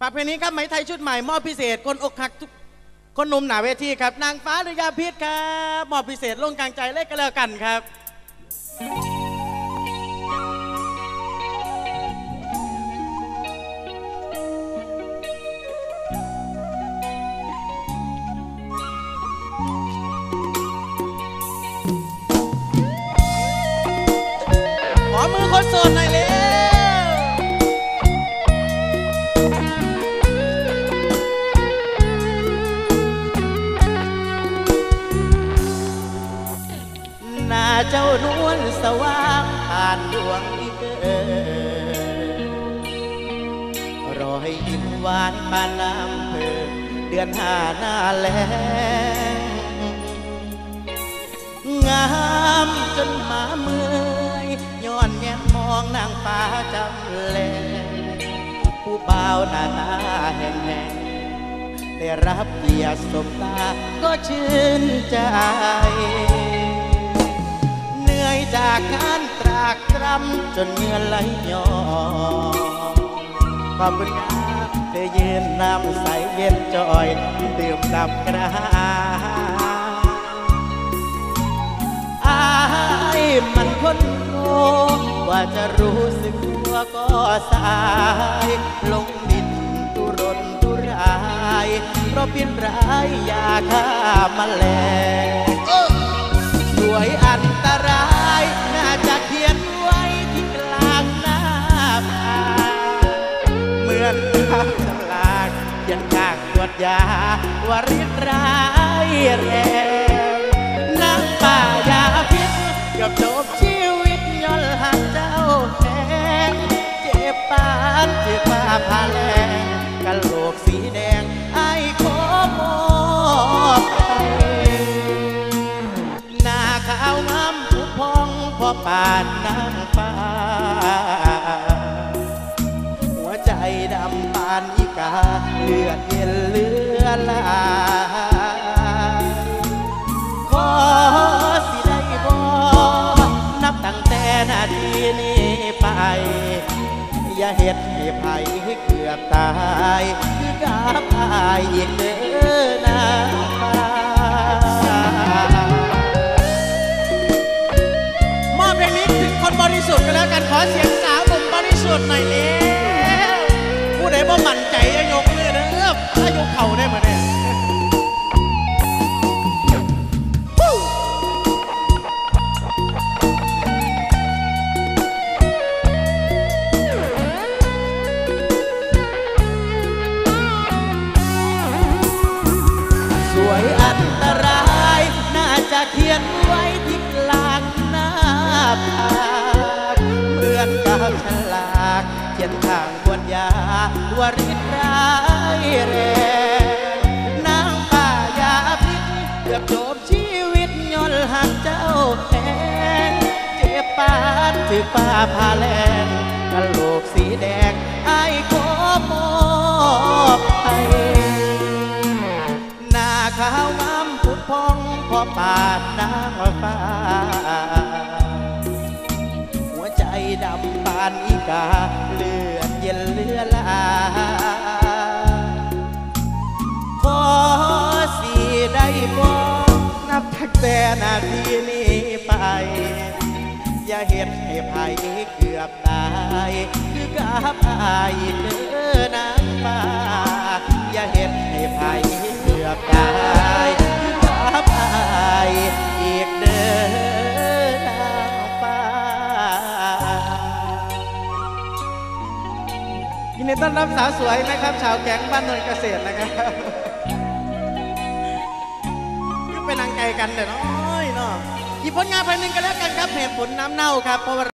ประเพณีครับไหมไทยชุดใหม่มอบพิเศษคนอกหักทุกคนหนุ่มหนาเวทีครับ นางฟ้าหรือยาพิษครับมอบพิเศษลงกลางใจเล็กก็แล้วกันครับ ขอมือคนโสดหน่อยเร็ว เจ้านวลสว่างผ่านดวงที่เกิดรอยยิ้มหวานปานน้ำเพลินเดือนห้าหน้าแลงงามจนหมาเมื่อยย้อนแง้มมองนางฟ้าจำแลผู้เบาหน้าตาแห้งได้รับเกียรติสบตาก็ชื่นใจ จากการตรากตรำจนเงื่อไหลย้อนขอบคุณครับเธอยืนน้ำใสเย็นจอยดื่มดับกระหายอายมันคนโง่กว่าจะรู้สึกตัวก็สาย ลงดินตุรนตุราย เพราะเพียนร้ายยาฆ่าแมาแลง วยอันตราย น่าจะเขียนไว้ที่กลางหน้าผาเหมือนข้างฉลากเขียนข้างขวดยาวาริดร้ายแรงน้ำป่ายาพิษกับจบชีวิตย้อนหักเจ้าแทงเจ็บปานเจ็บปาพาแร เลือดเย็นเลือลาขอสิได้บ่นับตั้งแต่นาทีนี้ไป อย่าเฮ็ดให้ไผเกือบตายคือกับอายอีกเด้อนางฟ้ามอบเพลงนี้ถึงคนบริสุทธิ์กันแล้วกันขอเสียงสาวหนุ่มบริสุทธิ์หน่อยเร็วผู้ใดบ่มั่น ยอันตราย น่าจะเขียนไว้ที่กลางหน้าผากเหมือนกับฉลากเขียนข้างบนยาวาริดร้ายแรงนางป่ายาพิษเกือบจบชีวิตย้อนหักเจ้าแทงเจ็บปานถือป้าพาแลงกะโหลกสีแดงไอ้ ปานนางฟ้า หัวใจดำปานอีกา เลือดเย็นเลือลา ขอสีได้บอกนับตั้งแต่นาทีนี้ไป อย่าเห็นให้ภัยเกือบตาย คือกับอายเด้อนางฟ้า ต้อนรับสาวสวยนะครับ ชาวแก๊งบ้านนนเกษตรนะครับคือเป็นนางไก่กันเดี๋ยวน้อยเนาะหยิบผลงานเพลงหนึ่งกันแล้วกันครับเหตุผลน้ำเน่าครับเพราะว่า